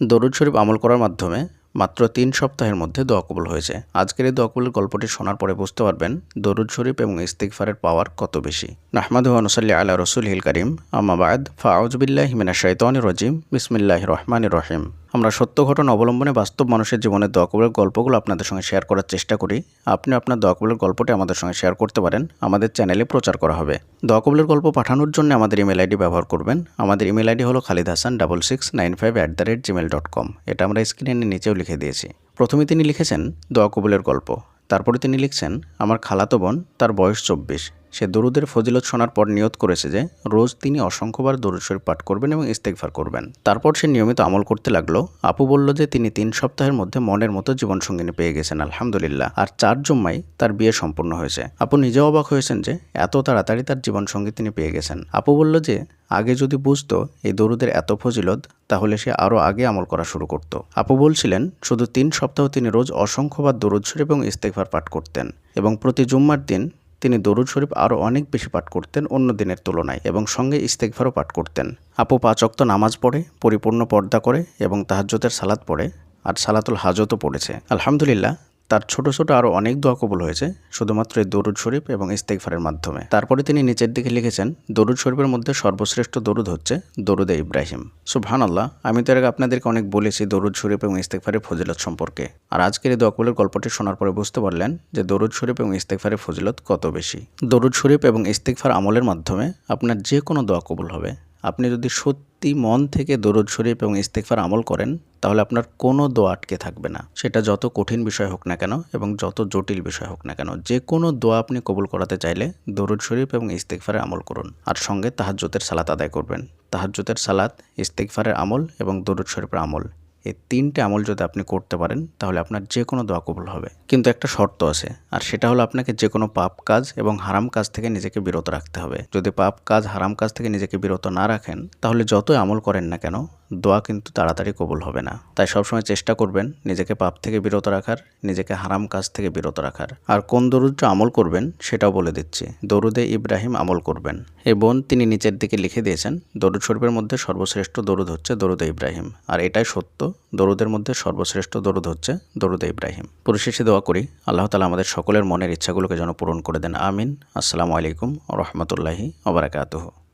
দরুদ শরীফ আমল করার মাধ্যমে মাত্র তিন সপ্তাহের মধ্যে দোয়া কবুল হয়েছে। আজকের এই দোয়া কবুলের গল্পটি শোনার পরে বুঝতে পারবেন দরুদ শরীফ এবং ইস্তিকফারের পাওয়ার কত বেশি। নাহমাদু আনুসাল্লি আলা রসুল হিল করিম আম্মাবাদ ফাউজবিল্লাহ হিমিনা শৈতান রজিম। বিসমিল্লাহ রহমান রহিম। আমরা সত্য ঘটনা অবলম্বনে বাস্তব মানুষের জীবনের দোয়া গল্পগুলো আপনাদের সঙ্গে শেয়ার করার চেষ্টা করি। আপনি আপনার দোয়া গল্পটি আমাদের সঙ্গে শেয়ার করতে পারেন। আমাদের চ্যানেলে প্রচার করা হবে। দোয়া গল্প পাঠানোর জন্য আমাদের ইমেল আইডি ব্যবহার করবেন। আমাদের ইমেল আইডি হলো Khalid Hasan double six nine five at the rate Gmail dot com এটা আমরা স্ক্রিনের নিচেও লিখে দিয়েছি। প্রথমে তিনি লিখেছেন, দোয়া গল্প। তারপরে তিনি লিখছেন, আমার খালাতো বোন, তার বয়স চব্বিশ। সে দরুদের ফজিলত শোনার পর নিয়ত করেছে যে, রোজ তিনি অসংখ্যবার দরুদ শরীফ পাঠ করবেন এবং ইস্তেকফার করবেন। তারপর সে নিয়মিত আমল করতে লাগল। আপু বলল যে, তিনি তিন সপ্তাহের মধ্যে মনের মতো জীবনসঙ্গিনী পেয়ে গেছেন, আলহামদুলিল্লাহ। আর চার জম্মাই তার বিয়ে সম্পূর্ণ হয়েছে। আপু নিজেও অবাক হয়েছেন যে, এত তাড়াতাড়ি তার জীবনসঙ্গী তিনি পেয়ে গেছেন। আপু বলল যে, আগে যদি বুঝতো এই দরুদের এত ফজিলত, তাহলে সে আরও আগে আমল করা শুরু করত। আপু বলছিলেন, শুধু তিন সপ্তাহ তিনি রোজ অসংখ্যবার দরুদ শরীফ এবং ইস্তেকফার পাঠ করতেন এবং প্রতি জুম্মার দিন তিনি দরুদ শরীফ আরও অনেক বেশি পাঠ করতেন অন্য দিনের তুলনায় এবং সঙ্গে ইস্তেকভারও পাঠ করতেন। আপু পাঁচ অক্ত নামাজ পড়ে, পরিপূর্ণ পর্দা করে এবং তাহাজ্যতের সালাদ পড়ে আর সালাতুল হাজতও পড়েছে। আলহামদুলিল্লাহ তার ছোট ছোট আরও অনেক দোয়া কবুল হয়েছে, শুধুমাত্র এই দরুদ শরীফ এবং ইস্তেকফারের মাধ্যমে। তারপরে তিনি নিচের দিকে লিখেছেন, দরুদ শরীফের মধ্যে সর্বশ্রেষ্ঠ দরুদ হচ্ছে দরুদে ইব্রাহিম। সুবহান আল্লাহ আমি তো আগে আপনাদেরকে অনেক বলেছি দরুদ শরীফ এবং ইস্তেকফারের ফজিলত সম্পর্কে। আর আজকের এই দোয়া কবুলের গল্পটি শোনার পরে বুঝতে পারলেন যে দরুদ শরীফ এবং ইস্তেকফারের ফজিলত কত বেশি। দরুদ শরীফ এবং ইস্তেকফার আমলের মাধ্যমে আপনার যে কোনো দোয়া কবুল হবে। আপনি যদি সত্যি মন থেকে দরদ শরীফ এবং ইস্তেকফার আমল করেন, তাহলে আপনার কোনো দোয়া আটকে থাকবে না। সেটা যত কঠিন বিষয় হোক না কেন এবং যত জটিল বিষয় হোক না কেন যে কোনো দোয়া আপনি কবুল করাতে চাইলে দরুদ শরীফ এবং ইস্তেকফারে আমল করুন। আর সঙ্গে তাহাজ্যোতের সালাত আদায় করবেন। তাহাজ্জতের সালাত ইস্তেকফারের আমল এবং দরুদ শরীফের আমল। এই তিনটে আমল যদি আপনি করতে পারেন, তাহলে আপনার যে কোনো দোয়া কবুল হবে। কিন্তু একটা শর্ত আছে, আর সেটা হলো আপনাকে যে কোনো পাপ কাজ এবং হারাম কাজ থেকে নিজেকে বিরত রাখতে হবে। যদি পাপ কাজ, হারাম কাজ থেকে নিজেকে বিরত না রাখেন, তাহলে যতই আমল করেন না কেন দোয়া কিন্তু তাড়াতাড়ি কবুল হবে না। তাই সবসময় চেষ্টা করবেন নিজেকে পাপ থেকে বিরত রাখার, নিজেকে হারাম কাজ থেকে বিরত রাখার। আর কোন দরুদটা আমল করবেন সেটাও বলে দিচ্ছি। দরুদে ইব্রাহিম আমল করবেন। এ বোন, তিনি নিচের দিকে লিখে দিয়েছেন, দরুদ শরীফের মধ্যে সর্বশ্রেষ্ঠ দরুদ হচ্ছে দরুদে ইব্রাহিম। আর এটাই সত্য, দরুদের মধ্যে সর্বশ্রেষ্ঠ দরুদ হচ্ছে দরুদে ইব্রাহিম। পরিশেষে দোয়া করি, আল্লাহ তালা আমাদের সকলের মনের ইচ্ছাগুলোকে যেন পূরণ করে দেন। আমিন। আসসালামু আলাইকুম রহমতুল্লাহি ওবরাকাতুহ